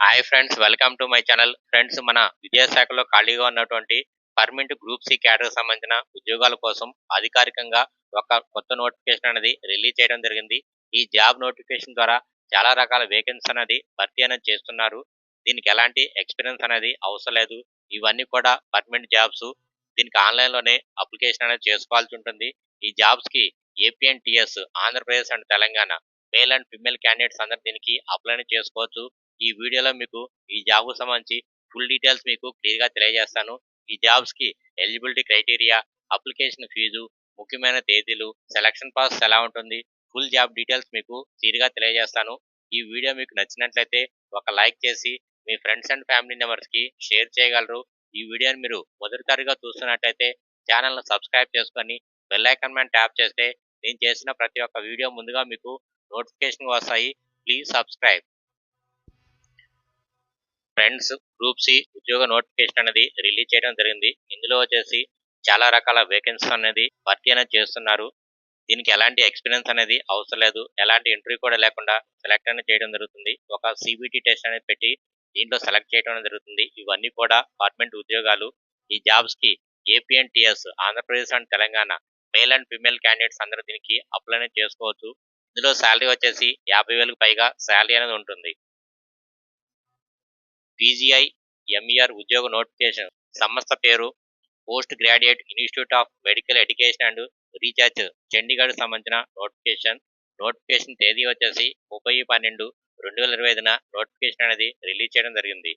Hi friends welcome to my channel friends మన విద్యాశాఖలో ఖాళీగా ఉన్నటువంటి పర్మనెంట్ గ్రూప్ సి క్యాడర్ సంబంధించిన ఉద్యోగాల కోసం అధికారికంగా ఒక కొత్త నోటిఫికేషన్ అనేది రిలీజ్ చేయడం జరిగింది. ఈ జాబ్ నోటిఫికేషన్ ద్వారా చాలా రకాల వేకెన్సీ అనేది భర్తీ అనేది చేస్తున్నారు. దీనికి ఎలాంటి ఎక్స్పీరియన్స్ అనేది అవసరం లేదు. ఇవన్నీ కూడా పర్మనెంట్ జాబ్స్ దీనికి ఆన్లైన్లోనే అప్లికేషన్ అనేది చేసుకోవాల్సి ఉంటుంది. ఈ జాబ్స్కి APNTS Andhra Pradesh and Telangana male and female candidates అందరూ దీనికి అప్లై చేసుకోవచ్చు. ఈ వీడియోలో మీకు ఈ జాబ్కు సంబంధించి ఫుల్ డీటెయిల్స్ మీకు క్లియర్గా తెలియజేస్తాను. ఈ జాబ్స్కి ఎలిజిబిలిటీ క్రైటీరియా అప్లికేషన్ ఫీజు ముఖ్యమైన తేదీలు సెలక్షన్ ప్రాసెస్ ఎలా ఉంటుంది ఫుల్ జాబ్ డీటెయిల్స్ మీకు క్లియర్గా తెలియజేస్తాను. ఈ వీడియో మీకు నచ్చినట్లయితే ఒక లైక్ చేసి మీ ఫ్రెండ్స్ అండ్ ఫ్యామిలీ మెంబర్స్కి షేర్ చేయగలరు. ఈ వీడియోని మీరు మొదటిసారిగా చూస్తున్నట్లయితే ఛానల్ను సబ్స్క్రైబ్ చేసుకొని బెల్ ఐకాన్ మీద ట్యాప్ చేస్తే నేను చేసిన ప్రతి ఒక్క వీడియో ముందుగా మీకు నోటిఫికేషన్ వస్తాయి. Please subscribe friends group C ఉద్యోగ నోటిఫికేషన్ అనేది రిలీజ్ చేయడం జరిగింది. ఇందులో వచ్చేసి చాలా రకాల వేకెన్సీ అనేది భర్తీ అనేది చేస్తున్నారు. దీనికి ఎలాంటి ఎక్స్పీరియన్స్ అనేది అవసరం లేదు. ఎలాంటి ఇంటర్వ్యూ కూడా లేకుండా సెలెక్ట్ అనేది చేయడం జరుగుతుంది. ఒక సిబిటి టెస్ట్ అనేది పెట్టి దీంట్లో సెలెక్ట్ చేయడం అనేది జరుగుతుంది. ఇవన్నీ కూడా గవర్నమెంట్ ఉద్యోగాలు ఈ జాబ్స్కి APNTS Andhra Pradesh and Telangana male and female candidates అందరూ దీనికి అప్లై అనేది చేసుకోవచ్చు. ఇందులో శాలరీ వచ్చేసి యాభై వేలకు పైగా శాలరీ అనేది ఉంటుంది. పీజీఐ ఎంఈఆర్ ఉద్యోగ నోటిఫికేషన్ సంస్థ పేరు post graduate institute of medical education and research Chandigarh సంబంధించిన నోటిఫికేషన్. నోటిఫికేషన్ తేదీ వచ్చేసి ముప్పై పన్నెండు రెండు వేల ఇరవై ఐదున నోటిఫికేషన్ అనేది రిలీజ్ చేయడం జరిగింది.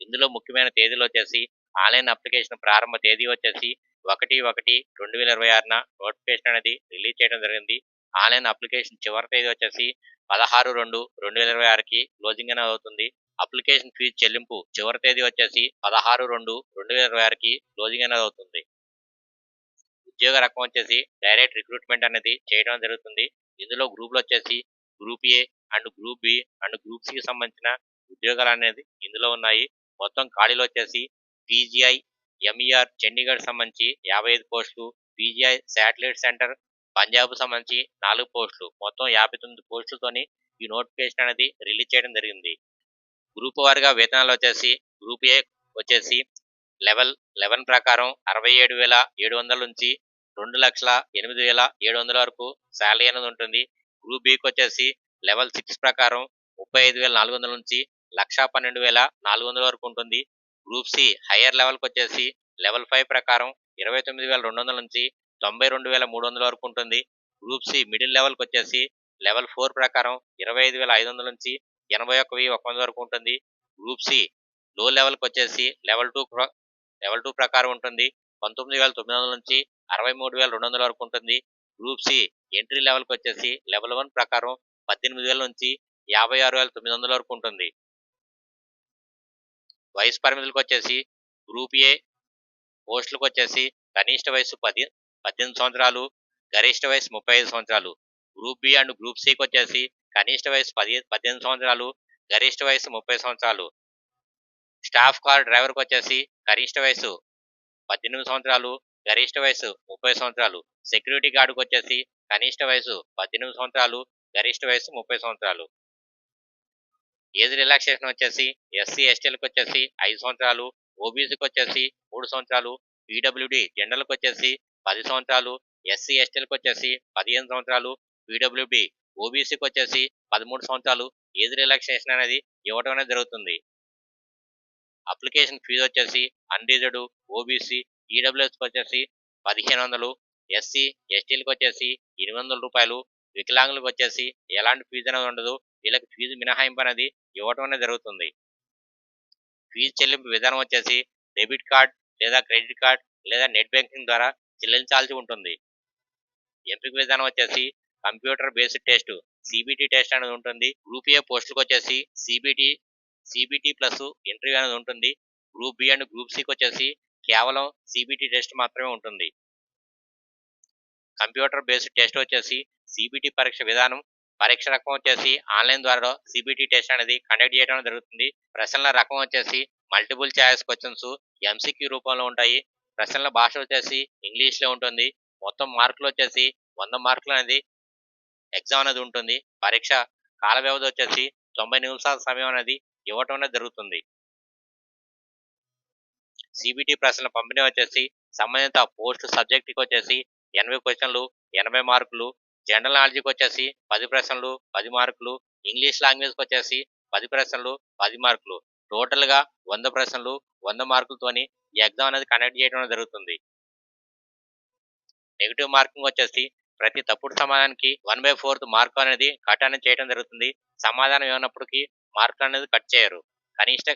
ఇందులో ముఖ్యమైన తేదీలు వచ్చేసి ఆన్లైన్ అప్లికేషన్ ప్రారంభ తేదీ వచ్చేసి ఒకటి ఒకటి రెండు వేల ఇరవై ఆరున నోటిఫికేషన్ అనేది రిలీజ్ చేయడం జరిగింది. ఆన్లైన్ అప్లికేషన్ చివరి తేదీ వచ్చేసి పదహారు రెండు రెండు వేల ఇరవై ఆరుకి క్లోజింగ్ అనేది అవుతుంది. అప్లికేషన్ ఫీజు చెల్లింపు చివరి తేదీ వచ్చేసి పదహారు రెండు రెండు వేల ఇరవై ఆరుకి క్లోజింగ్ అనేది అవుతుంది. ఉద్యోగ రకం వచ్చేసి డైరెక్ట్ రిక్రూట్మెంట్ అనేది చేయడం జరుగుతుంది. ఇందులో గ్రూపులు వచ్చేసి group A and group B and group సికి సంబంధించిన ఉద్యోగాలు అనేది ఇందులో ఉన్నాయి. మొత్తం ఖాళీలు వచ్చేసి పీజీఐ ఎంఈఆర్ చండీగఢ్ సంబంధించి యాభై ఐదు పోస్టులు పీజీఐ శాటిలైట్ సెంటర్ పంజాబ్ సంబంధించి నాలుగు పోస్టులు. మొత్తం యాభై తొమ్మిది పోస్టులతోని ఈ నోటిఫికేషన్ అనేది రిలీజ్ చేయడం జరిగింది. గ్రూప్ వారిగా వేతనాలు వచ్చేసి గ్రూప్ ఏ వచ్చేసి లెవెల్ లెవెన్ ప్రకారం అరవై ఏడు వేల ఏడు వందల నుంచి రెండు లక్షల ఎనిమిది వేల ఏడు వందల వరకు శాలరీ అనేది ఉంటుంది. గ్రూప్ బికి వచ్చేసి లెవెల్ సిక్స్ ప్రకారం ముప్పై ఐదు వేల నాలుగు వందల నుంచి లక్ష పన్నెండు వేల నాలుగు వందల వరకు ఉంటుంది. గ్రూప్ సి హయ్యర్ లెవెల్కి వచ్చేసి లెవెల్ ఫైవ్ ప్రకారం ఇరవై తొమ్మిది వేల రెండు వందల నుంచి తొంభై రెండు వేల మూడు వందల వరకు ఉంటుంది. గ్రూప్ సి మిడిల్ లెవెల్కి వచ్చేసి లెవెల్ ఫోర్ ప్రకారం ఇరవై ఐదు వేల ఐదు వందల నుంచి ఎనభై ఒక్క వెయ్యి ఒక వంద వరకు ఉంటుంది. గ్రూప్ సి లో లెవెల్కి వచ్చేసి లెవెల్ టూ లెవెల్ టూ ప్రకారం ఉంటుంది. పంతొమ్మిది వేల తొమ్మిది వందల నుంచి అరవై మూడు వేల రెండు వందల వరకు ఉంటుంది. గ్రూప్ సి ఎంట్రీ లెవెల్కి వచ్చేసి లెవెల్ వన్ ప్రకారం పద్దెనిమిది వేల నుంచి యాభై ఆరు వేల తొమ్మిది వందల వరకు ఉంటుంది. వయసు పరిమితులకు వచ్చేసి గ్రూప్ ఏ పోస్టులకు వచ్చేసి కనిష్ట వయసు పది పద్దెనిమిది సంవత్సరాలు గరిష్ట వయసు ముప్పై ఐదు సంవత్సరాలు. గ్రూప్ బి అండ్ గ్రూప్ సికి వచ్చేసి కనిష్ట వయసు పది పద్దెనిమిది సంవత్సరాలు గరిష్ట వయసు ముప్పై సంవత్సరాలు. స్టాఫ్ కార్ డ్రైవర్కి వచ్చేసి కనిష్ట వయసు పద్దెనిమిది సంవత్సరాలు గరిష్ట వయసు ముప్పై సంవత్సరాలు. సెక్యూరిటీ గార్డుకు వచ్చేసి కనిష్ట వయసు పద్దెనిమిది సంవత్సరాలు గరిష్ట వయసు ముప్పై సంవత్సరాలు. ఏజ్ రిలాక్సేషన్ వచ్చేసి ఎస్సీ ఎస్టీలకు వచ్చేసి ఐదు సంవత్సరాలు ఓబీసీకి వచ్చేసి మూడు సంవత్సరాలు పీడబ్ల్యూడి జనరల్కి వచ్చేసి పది సంవత్సరాలు ఎస్సీ ఎస్టీలకు వచ్చేసి పదిహేను సంవత్సరాలు పీడబ్ల్యూడి ఓబీసీకి వచ్చేసి పదమూడు సంవత్సరాలు ఏజ్ రిలాక్సేషన్ అనేది ఇవ్వడం అనేది జరుగుతుంది. అప్లికేషన్ ఫీజు వచ్చేసి అన్రీజర్డ్ ఓబీసీ ఈడబ్ల్యూఎస్కి వచ్చేసి పదిహేను వందలు ఎస్సీ ఎస్టీలకు వచ్చేసి ఎనిమిది వందల రూపాయలు వికలాంగులకు వచ్చేసి ఎలాంటి ఫీజు అనేది ఉండదు. వీళ్ళకి ఫీజు మినహాయింపు అనేది ఇవ్వటం అనేది జరుగుతుంది. ఫీజు చెల్లింపు విధానం వచ్చేసి డెబిట్ కార్డ్ లేదా క్రెడిట్ కార్డ్ లేదా నెట్ బ్యాంకింగ్ ద్వారా చెల్లించాల్సి ఉంటుంది. ఎంపిక విధానం వచ్చేసి computer based test CBT test అనేది ఉంటుంది. గ్రూప్ ఏ పోస్టులకు వచ్చేసి సిబిటి సిబిటి ప్లస్ ఇంటర్వ్యూ అనేది ఉంటుంది. గ్రూప్ బి అండ్ గ్రూప్ సికి వచ్చేసి కేవలం సిబిటి టెస్ట్ మాత్రమే ఉంటుంది. కంప్యూటర్ బేస్డ్ టెస్ట్ వచ్చేసి సిబిటి పరీక్ష విధానం పరీక్ష రకం వచ్చేసి ఆన్లైన్ ద్వారా సిబిటి టెస్ట్ అనేది కండక్ట్ చేయడం జరుగుతుంది. ప్రశ్నల రకం వచ్చేసి మల్టిపుల్ ఛాయిస్ క్వశ్చన్స్ ఎంసీక్యూ రూపంలో ఉంటాయి. ప్రశ్నల భాష వచ్చేసి ఇంగ్లీష్లో ఉంటుంది. మొత్తం మార్కులు వచ్చేసి వంద మార్కులు అనేది ఎగ్జామ్ అనేది ఉంటుంది. పరీక్ష కాల వ్యవధి వచ్చేసి తొంభై నిమిషాల సమయం అనేది ఇవ్వటం అనేది జరుగుతుంది. సిబిటి ప్రశ్నల పంపిణీ వచ్చేసి సంబంధిత పోస్ట్ సబ్జెక్ట్కి వచ్చేసి ఎనభై క్వశ్చన్లు ఎనభై మార్కులు జనరల్ నాలెడ్జ్కి వచ్చేసి పది ప్రశ్నలు పది మార్కులు ఇంగ్లీష్ లాంగ్వేజ్కి వచ్చేసి పది ప్రశ్నలు పది మార్కులు. టోటల్గా వంద ప్రశ్నలు వంద మార్కులతోని ఈ ఎగ్జామ్ అనేది కండక్ట్ చేయడం అనేది జరుగుతుంది. నెగిటివ్ మార్కింగ్ వచ్చేసి ప్రతి తప్పుడు సమాధానానికి వన్ బై ఫోర్త్ మార్క్ అనేది కట్ అనేది చేయడం జరుగుతుంది. సమాధానం ఏమన్నప్పటికీ మార్కులు అనేది కట్ చేయరు. కనిష్ట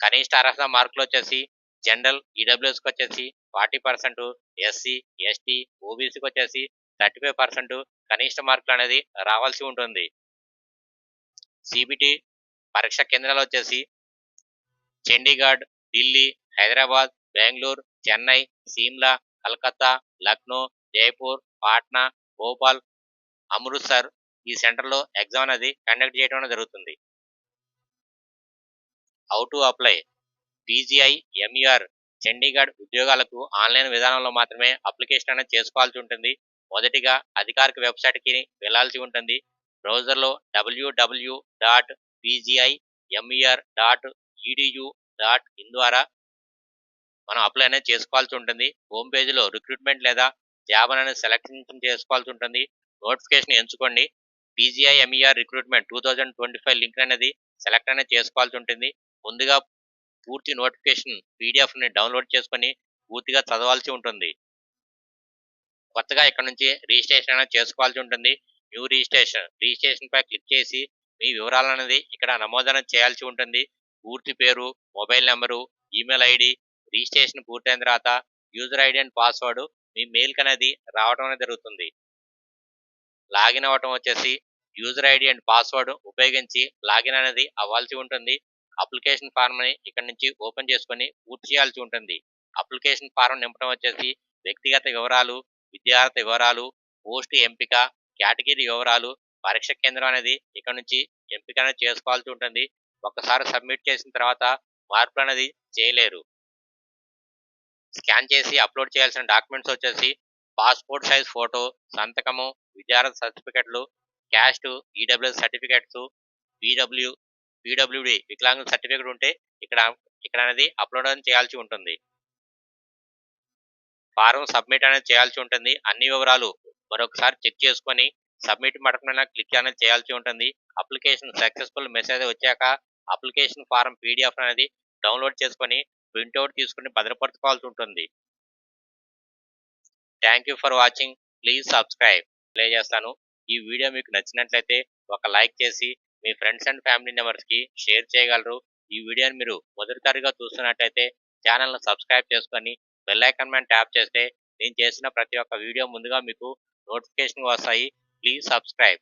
కనిష్ట అర్హత మార్కులు వచ్చేసి జనరల్ ఈడబ్ల్యూఎస్కి వచ్చేసి ఫార్టీ పర్సెంట్ ఎస్సీ ఎస్టీ ఓబీసీకి వచ్చేసి థర్టీ ఫైవ్ పర్సెంట్ కనిష్ట మార్కులు అనేది రావాల్సి ఉంటుంది. సిబిటి పరీక్ష కేంద్రాలు వచ్చేసి చండీగఢ్ ఢిల్లీ హైదరాబాద్ బెంగళూరు చెన్నై సిమ్లా కలకత్తా లక్నో జైపూర్ పాట్నా భోపాల్ అమృత్సర్ ఈ సెంటర్లో ఎగ్జామ్ అనేది కండక్ట్ చేయడం అనేది జరుగుతుంది how to apply PGI MER Chandigarh ఉద్యోగాలకు ఆన్లైన్ విధానంలో మాత్రమే అప్లికేషన్ అనేది చేసుకోవాల్సి ఉంటుంది. మొదటిగా అధికారిక వెబ్సైట్కి వెళ్ళాల్సి ఉంటుంది. బ్రౌజర్లో WWW dot PGI MER dot EDU dot in ద్వారా మనం అప్లై అనేది చేసుకోవాల్సి ఉంటుంది. హోమ్ పేజీలో రిక్రూట్మెంట్ లేదా జాబ్ అనేది సెలెక్షన్ చేసుకోవాల్సి ఉంటుంది. నోటిఫికేషన్ ఎంచుకోండి. PGI MER recruitment two thousand twenty five link అనేది సెలెక్ట్ అనేది చేసుకోవాల్సి ఉంటుంది. ముందుగా పూర్తి నోటిఫికేషన్ పీడిఎఫ్ని డౌన్లోడ్ చేసుకొని పూర్తిగా చదవాల్సి ఉంటుంది. కొత్తగా ఇక్కడ నుంచి రిజిస్ట్రేషన్ అనేది చేసుకోవాల్సి ఉంటుంది. న్యూ రిజిస్ట్రేషన్ రిజిస్ట్రేషన్ పై క్లిక్ చేసి మీ వివరాలు అనేది ఇక్కడ నమోదన చేయాల్సి ఉంటుంది. పూర్తి పేరు mobile number email ID registration పూర్తయిన తర్వాత యూజర్ ఐడి అండ్ పాస్వర్డ్ మీ మెయిల్కి అనేది రావడం అనేది జరుగుతుంది. లాగిన్ అవ్వటం వచ్చేసి యూజర్ ఐడి అండ్ పాస్వర్డ్ ఉపయోగించి లాగిన్ అనేది అవ్వాల్సి ఉంటుంది. అప్లికేషన్ ఫామ్ని ఇక్కడ నుంచి ఓపెన్ చేసుకొని పూర్తి చేయాల్సి ఉంటుంది. అప్లికేషన్ ఫారం నింపడం వచ్చేసి వ్యక్తిగత వివరాలు విద్యార్థి వివరాలు పోస్ట్ ఎంపిక కేటగిరీ వివరాలు పరీక్ష కేంద్రం అనేది ఇక్కడ నుంచి ఎంపిక అనేది చేసుకోవాల్సి ఉంటుంది. ఒకసారి సబ్మిట్ చేసిన తర్వాత మార్పులు అనేది చేయలేరు. స్కాన్ చేసి అప్లోడ్ చేయాల్సిన డాక్యుమెంట్స్ వచ్చేసి పాస్పోర్ట్ సైజ్ ఫోటో సంతకము విద్యార్థి సర్టిఫికెట్లు caste EWS certificates PW PWD వికలాంగుల సర్టిఫికెట్ ఉంటే ఇక్కడ ఇక్కడ అనేది అప్లోడ్ అనేది చేయాల్సి ఉంటుంది. ఫారం సబ్మిట్ అనేది చేయాల్సి ఉంటుంది. అన్ని వివరాలు మరొకసారి చెక్ చేసుకొని సబ్మిట్ బటన్ క్లిక్ అనేది చేయాల్సి ఉంటుంది. అప్లికేషన్ సక్సెస్ఫుల్ మెసేజ్ వచ్చాక అప్లికేషన్ ఫారం పీడిఎఫ్ అనేది డౌన్లోడ్ చేసుకొని ప్రింట్అవుట్ తీసుకుని భద్రపరచుకోవాల్సి ఉంటుంది. Thank you for watching please subscribe play చేస్తాను. ఈ వీడియో మీకు నచ్చినట్లయితే ఒక లైక్ చేసి మీ ఫ్రెండ్స్ అండ్ ఫ్యామిలీ మెంబర్స్కి షేర్ చేయగలరు. ఈ వీడియోని మీరు మొదటిసారిగా చూస్తున్నట్లయితే ఛానల్ను సబ్స్క్రైబ్ చేసుకొని బెల్ ఐకాన్ మీద ట్యాప్ చేస్తే నేను చేసిన ప్రతి ఒక్క వీడియో ముందుగా మీకు నోటిఫికేషన్ వస్తాయి. Please subscribe